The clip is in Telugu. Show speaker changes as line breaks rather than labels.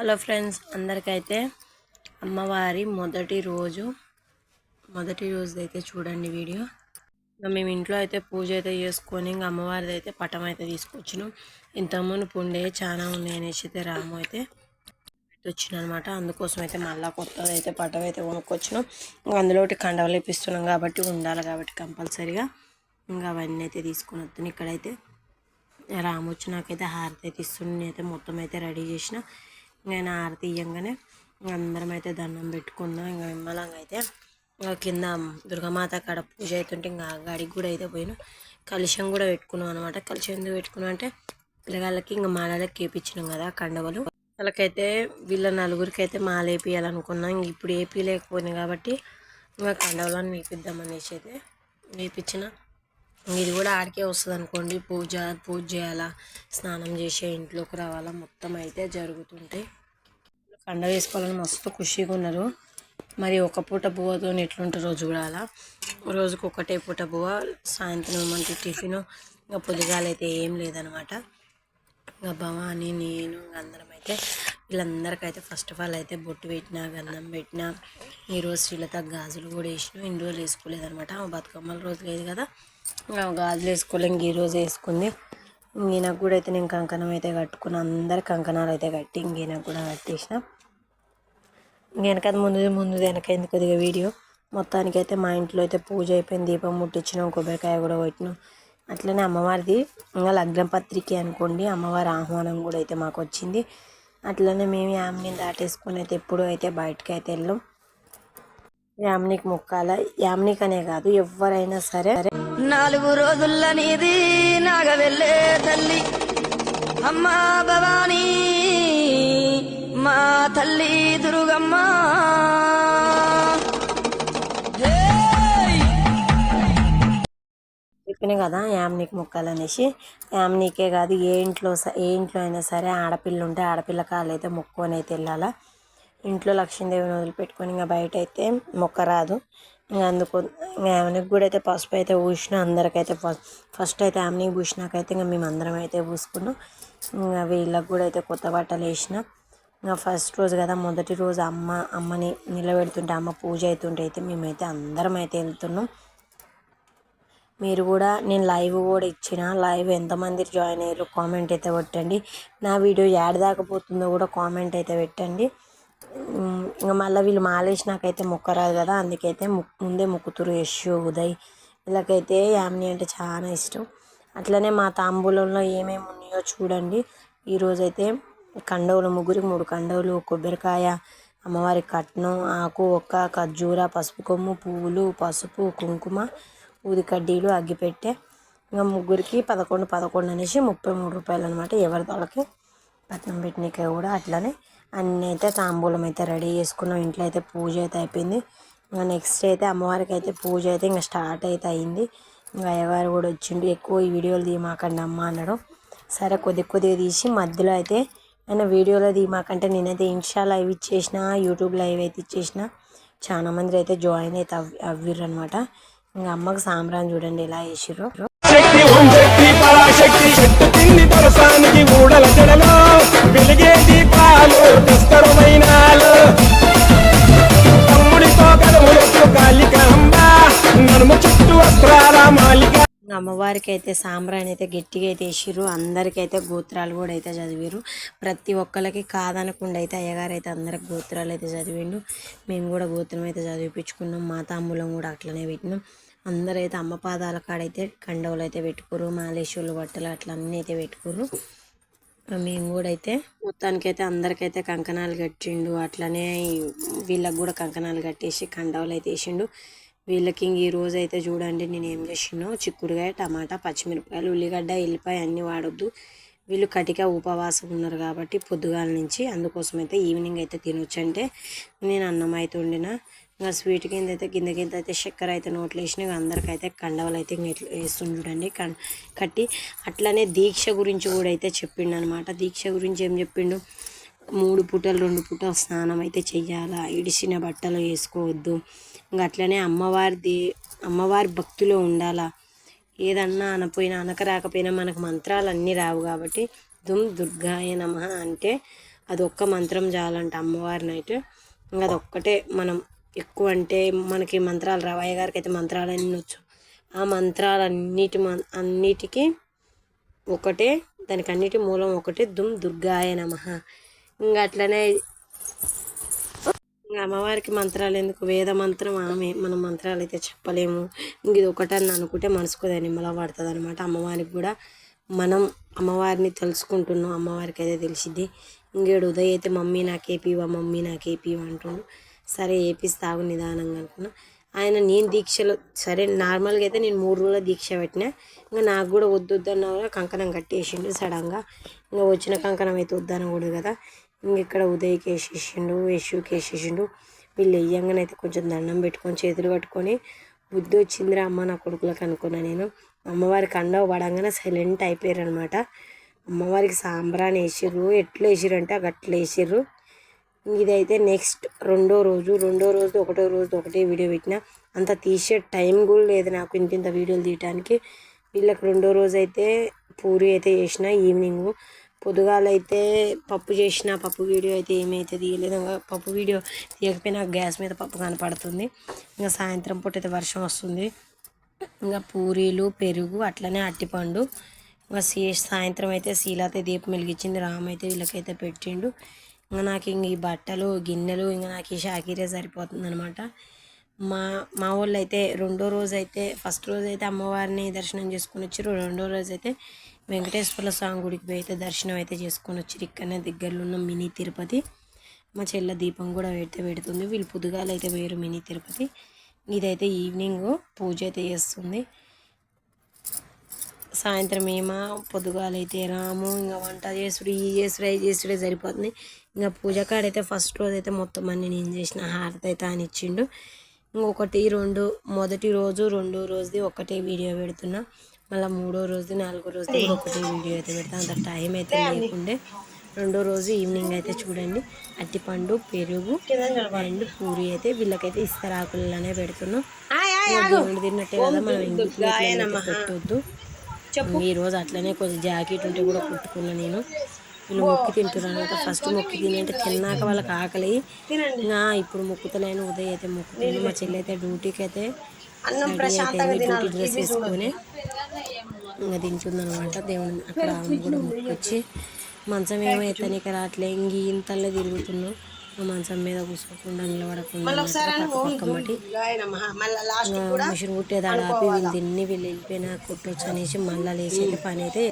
హలో ఫ్రెండ్స్ అందరికైతే అమ్మవారి మొదటి రోజు మొదటి రోజు అయితే చూడండి వీడియో. ఇంకా మేము ఇంట్లో అయితే పూజ అయితే చేసుకొని ఇంకా అమ్మవారిది అయితే పటం అయితే తీసుకొచ్చినాం. ఇంతకుముందు పుండే చాలా ఉన్నాయి అనేసి అయితే రాము అయితే వచ్చిన అనమాట అందుకోసం అయితే మళ్ళీ కొత్తది అయితే పటం అయితే కొనుక్కొచ్చినాం. ఇంకా అందులోటి కండవలు ఇప్పిస్తున్నాం కాబట్టి ఉండాలి కాబట్టి కంపల్సరీగా. ఇంకా అవన్నీ అయితే తీసుకొని వస్తున్నాం ఇక్కడైతే రాము వచ్చి నాకైతే హారతి అయితే ఇస్తుండే నేనైతే మొత్తం అయితే రెడీ చేసిన. నేను ఆరతి ఇయ్యంగానే అందరం అయితే దండం పెట్టుకున్నాం ఇంకా విమ్మలంగా అయితే కింద దుర్గామాత కాడ పూజ అవుతుంటే ఇంకా గడికి గాడికి కూడా అయితే పోయినా. కలుషం కూడా పెట్టుకున్నాం అనమాట కలుషం ఎందుకు పెట్టుకున్నాం అంటే పిల్లగాళ్ళకి ఇంకా మాలలకి వేపించినాం కదా కండవలు. వాళ్ళకైతే వీళ్ళ నలుగురికి అయితే మాల వేపియాలనుకున్నాం ఇంక ఇప్పుడు ఏపీ కాబట్టి ఇంకా కండవలను వేపిద్దాం అనేసి అయితే వేపించిన ఇది కూడా ఆడికే వస్తుంది అనుకోండి పూజ పూజ చేయాలా? స్నానం చేసే ఇంట్లోకి రావాలా? మొత్తం అయితే జరుగుతుంటాయి కండ వేసుకోవాలని మస్తు ఖుషీగా ఉన్నారు. మరి ఒక పూట బువ్వతో కూడా అలా. రోజుకు ఒకటే పూట బువ్వ సాయంత్రం మంచి టిఫిన్. ఇంకా పొద్దుగాలైతే ఏం లేదనమాట. ఇంకా భవాని నేను అందరం అయితే వీళ్ళందరికైతే ఫస్ట్ ఆఫ్ ఆల్ అయితే బొట్టు పెట్టినా గంధం పెట్టినా ఈరోజు శ్రీలత గాజులు కూడా వేసిన ఇన్ని రోజులు వేసుకోలేదనమాట. బతుకమ్మల రోజు లేదు కదా. గాజులు వేసుకోవాలి ఇంక ఈరోజు వేసుకుంది. ఈయనకు కూడా అయితే నేను కంకణం అయితే కట్టుకున్న అందరు కంకణాలు అయితే కట్టి ఇంకీనకు కూడా కట్టేసిన. వెనక ముందు ముందు వెనక ఎందుకు కొద్దిగా వీడియో. మొత్తానికైతే మా ఇంట్లో అయితే పూజ అయిపోయింది దీపం ముట్టించినాం కొబ్బరికాయ కూడా పెట్టినాం అట్లనే అమ్మవారిది ఇంకా లగ్నం పత్రిక అనుకోండి అమ్మవారి ఆహ్వానం కూడా అయితే మాకు వచ్చింది. అట్లనే మేము యామ్ని దాటేసుకొని అయితే ఎప్పుడూ అయితే బయటకు అయితే వెళ్ళాం. యామ్నికి మొక్కాల? యామ్నికి అనే కాదు ఎవరైనా సరే సరే.
నాలుగు రోజుల నీది నాగవెళ్ళే తల్లి. అమ్మా భవానీ మా తల్లి దుర్గమ్మ.
చెప్పిన కదా యామ్నికి అనేసి యామ్నికే కాదు ఏ ఇంట్లో ఏ ఇంట్లో అయినా సరే ఆడపిల్ల ఉంటే ఆడపిల్ల కాళ్ళు అయితే మొక్కుకొని అయితే వెళ్ళాలా. ఇంట్లో లక్ష్మీదేవిని వదిలిపెట్టుకొని ఇంకా బయట అయితే మొక్క రాదు అందుకు ఇంకా ఆమెకి కూడా అయితే పసుపు అయితే పూసిన అందరికైతే ఫస్ట్ ఫస్ట్ అయితే ఆమెకి పూసినాకైతే ఇంకా మేము అందరం అయితే పూసుకున్నాం ఇంకా వీళ్ళకి కూడా అయితే కొత్త బట్టలు వేసిన. ఇంకా ఫస్ట్ రోజు కదా మొదటి రోజు అమ్మ అమ్మని నిలబెడుతుంటే అమ్మ పూజ అవుతుంటే అయితే మేమైతే అందరం అయితే వెళ్తున్నాం. మీరు కూడా నేను లైవ్ కూడా ఇచ్చిన. లైవ్ ఎంతమంది జాయిన్ అయ్యారు కామెంట్ అయితే పెట్టండి. నా వీడియో యాడ్ దాకపోతుందో కూడా కామెంట్ అయితే పెట్టండి. మళ్ళీ వీళ్ళు మాలేసినాకైతే మొక్కరాదు కదా అందుకైతే ముక్- ముందే ముక్కుతురు యశు ఉదయ్. వీళ్ళకైతే యామిని అంటే చాలా ఇష్టం. అట్లనే మా తాంబూలంలో ఏమేమి ఉన్నాయో చూడండి. ఈరోజైతే కండవులు ముగ్గురికి మూడు కండవులు కొబ్బరికాయ అమ్మవారి కట్నం ఆకు ఒక్క ఖర్జూర పసుపు కొమ్ము పువ్వులు పసుపు కుంకుమ ఊది కడ్డీలు అగ్గిపెట్టె. ఇంకా ముగ్గురికి పదకొండు పదకొండు అనేసి ముప్పై మూడు రూపాయలు అనమాట ఎవరి తలకి పట్నం పెట్టినకే కూడా అట్లనే అన్నీ అయితే తాంబూలం అయితే రెడీ చేసుకున్నాం. ఇంట్లో అయితే పూజ అయితే అయిపోయింది. ఇంకా నెక్స్ట్ అయితే అమ్మవారికి అయితే పూజ అయితే ఇంకా స్టార్ట్ అయితే అయింది. ఇంకా అయ్యవారు కూడా వచ్చిండు. ఎక్కువ ఈ వీడియోలు తీయమాకండి అమ్మ అన్నాడు. సరే కొద్ది కొద్దిగా తీసి మధ్యలో అయితే ఆయన వీడియోలో తీయమాకంటే నేనైతే ఇన్స్టా లైవ్ ఇచ్చేసిన యూట్యూబ్ లైవ్ అయితే ఇచ్చేసిన. చాలా మంది అయితే జాయిన్ అయితే అవ్ అవ్విర్రు అనమాట ఇంకా అమ్మకి సాంబ్రాన్ చూడండి ఎలా వేసిర్రు
వెలిగే దీపాలు కష్టమైనాలు తమ్ముడితో కదములొచ్చు కాలిక నడుము చుట్టూ వస్త్రాల మాలిక.
అమ్మవారికి అయితే సాంబ్రాణి అయితే గట్టిగా అయితే వేసిర్రు. అందరికైతే గోత్రాలు కూడా అయితే చదివారు ప్రతి ఒక్కరికి కాదనకుండా అయితే అయ్యగారు అయితే అందరికి గోత్రాలు అయితే చదివిండు. మేము కూడా గోత్రం అయితే చదివిపించుకున్నాం. మా తాంబూలం కూడా అట్లనే పెట్టినాం. అందరైతే అమ్మ పాదాల కాడైతే కండవులు అయితే పెట్టుకోరు మాలేశ్వరులు బట్టలు అట్లా అన్నీ అయితే పెట్టుకోరు మేము కూడా అయితే మొత్తానికైతే అందరికైతే కంకణాలు కట్టిండు. అట్లనే వీళ్ళకి కూడా కంకణాలు కట్టేసి కండవలు అయితే వేసిండు. వీళ్ళకి ఈ రోజు అయితే చూడండి నేను ఏం చేసినో చిక్కుడుకాయ టమాటా పచ్చిమిరపకాయలు ఉల్లిగడ్డ ఎల్లిపాయ అన్నీ వాడొద్దు. వీళ్ళు కటిక ఉపవాసం ఉన్నారు కాబట్టి పొద్దుగాల నుంచి అందుకోసం అయితే ఈవినింగ్ అయితే తినొచ్చు అంటే నేను అన్నం అయితే వండిన ఇంకా స్వీట్ కింద అయితే కింద కింద అయితే చక్కెర అయితే నోట్లు వేసిన అందరికైతే కండవలు అయితే ఇంక ఇట్లా వేస్తుంది చూడండి. కట్టి అట్లనే దీక్ష గురించి కూడా అయితే చెప్పిండు అనమాట దీక్ష గురించి ఏం చెప్పిండు? మూడు పూటలు రెండు పూటలు స్నానం అయితే చెయ్యాలా? ఇడిసిన బట్టలు వేసుకోవద్దు. ఇంకా అట్లనే అమ్మవారిది అమ్మవారి భక్తిలో ఉండాలా? ఏదన్నా అనపోయినా అనక రాకపోయినా మనకు మంత్రాలు అన్నీ రావు కాబట్టి దుమ్ దుర్గాయ నమ అంటే అది ఒక్క మంత్రం చాలంట అమ్మవారిని అయితే ఇంకా అదొక్కటే మనం ఎక్కువ అంటే మనకి మంత్రాలు రావయ్య గారికి అయితే మంత్రాలు అన్నీ వచ్చు ఆ మంత్రాలన్నిటి మన్ అన్నిటికీ ఒకటే దానికి అన్నిటి మూలం ఒకటే దుమ్ దుర్గాయ నమ. ఇంకా అట్లనే ఇంకా అమ్మవారికి మంత్రాలు ఎందుకు? వేద మంత్రం ఆమె మనం మంత్రాలు అయితే చెప్పలేము. ఇంక ఇది ఒకటని అనుకుంటే మనసుకు అది పడుతుంది అనమాట అమ్మవారికి కూడా మనం అమ్మవారిని తెలుసుకుంటున్నాం. అమ్మవారికి అయితే తెలిసిద్ది. ఇంకేడు ఉదయ్ అయితే మమ్మీ నాకేపీవా మమ్మీ నాకు ఏపీవా అంటుండు. సరే వేపిస్తాగు నిదానంగా అనుకున్నా. ఆయన నేను దీక్షలో సరే నార్మల్గా అయితే నేను మూడు రోజుల దీక్ష పెట్టినా. ఇంకా నాకు కూడా వద్దు వద్దన్నా కూడా కంకణం కట్టేసిండు సడన్గా. ఇంకా వచ్చిన కంకణం అయితే వద్దనకూడదు కదా. ఇంక ఇక్కడ ఉదయ్కి వేసేసిండు యశుకి వేసేసిండు వీళ్ళు వెయ్యంగానే అయితే కొంచెం దండం పెట్టుకొని చేతులు పట్టుకొని బుద్ధి వచ్చిందిరా అమ్మ నా కొడుకులకు అనుకున్నా నేను. అమ్మవారికి అండవ పడంగానే సైలెంట్ అయిపోయారు అనమాట అమ్మవారికి సాంబ్రాన్ వేసిర్రు ఎట్లా వేసిర్రు అంటే గట్ల వేసిర్రు ఇదైతే నెక్స్ట్ రెండో రోజు రెండో రోజు ఒకటో రోజు ఒకటే వీడియో పెట్టిన. అంత తీసే టైం కూడా లేదు నాకు ఇంత ఇంత వీడియోలు తీయడానికి వీళ్ళకి రెండో రోజు అయితే పూరి అయితే చేసిన ఈవినింగ్. పొద్దుగాలైతే పప్పు చేసిన పప్పు వీడియో అయితే ఏమైతే తీయలేదు. ఇంకా పప్పు వీడియో తీయకపోయినా గ్యాస్ మీద పప్పు కనపడుతుంది. ఇంకా సాయంత్రం పూట అయితే వర్షం వస్తుంది. ఇంకా పూరీలు పెరుగు అట్లనే అట్టిపండు ఇంకా సాయంత్రం అయితే శీలాత దీపం వెలిగించింది. రామ్ అయితే వీళ్ళకైతే పెట్టిండు. ఇంకా నాకు ఇంక ఈ బట్టలు గిన్నెలు ఇంకా నాకు ఈ షాకీరే సరిపోతుంది అనమాట మా మా వాళ్ళు అయితే రెండో రోజు అయితే ఫస్ట్ రోజు అయితే అమ్మవారిని దర్శనం చేసుకుని వచ్చారు రెండో రోజు అయితే వెంకటేశ్వర స్వామి గుడికి పోయి అయితే దర్శనం అయితే చేసుకొని వచ్చారు ఇక్కడనే దగ్గరలో ఉన్న మినీ తిరుపతి. మా చెల్ల దీపం కూడా పెడితే పెడుతుంది. వీళ్ళు పుదుగాలు అయితే వేరు మినీ తిరుపతి. ఇదైతే ఈవినింగ్ పూజ అయితే చేస్తుంది. సాయంత్రం ఏమో పొద్దుగాలైతే రాము ఇంకా వంట చేసుడు ఈ చేసుడు అవి చేసుడే సరిపోతుంది. ఇంకా పూజ కాడైతే ఫస్ట్ రోజు అయితే మొత్తం అన్ని నేను చేసిన హారతి అయితే అని ఇచ్చిండు. ఇంకొకటి రెండు మొదటి రోజు రెండో రోజుది ఒకటే వీడియో పెడుతున్నా. మళ్ళీ మూడో రోజు నాలుగో రోజు కూడా ఒకటే వీడియో అయితే పెడతా. అంత టైం అయితే లేకుండే. రెండో రోజు ఈవినింగ్ అయితే చూడండి. అట్టిపండు పెరుగు అండ్ పూరి అయితే వీళ్ళకైతే ఇస్తరాకులనే పెడుతున్నాం. ఇంకా తిన్నట్టే కదా మనం ఇంటికి పెట్టొద్దు. ఈ రోజు అట్లనే కొంచెం జాకెట్ ఉంటే కూడా కుట్టుకున్నా నేను. వీళ్ళు మొక్కి తింటున్నారు అనమాట ఫస్ట్ మొక్కి తిని అంటే తిన్నాక వాళ్ళకి ఆకలి. ఇంకా ఇప్పుడు మొక్కుతలేను ఉదయం అయితే మొక్కుతుంది మా చెల్లి అయితే డ్యూటీకి అయితే డ్యూటీ డ్రెస్ వేసుకొని ఇంకా తింటుంది అనమాట దేవుని అక్కడ కూడా మొక్కొచ్చి. మంచం ఏమో ఎత్తనికి రావట్లే ఇంక ఇంతల్లో తిరుగుతున్నాం. మంచం మీద కూర్చోకుండా నిలబడకుండా మిషన్ కుట్టేదాడు ఆపి వీళ్ళు తిన్ని వీళ్ళు వెళ్ళిపోయినా కుట్టొచ్చు అనేసి మళ్ళీ లేచి పని అయితే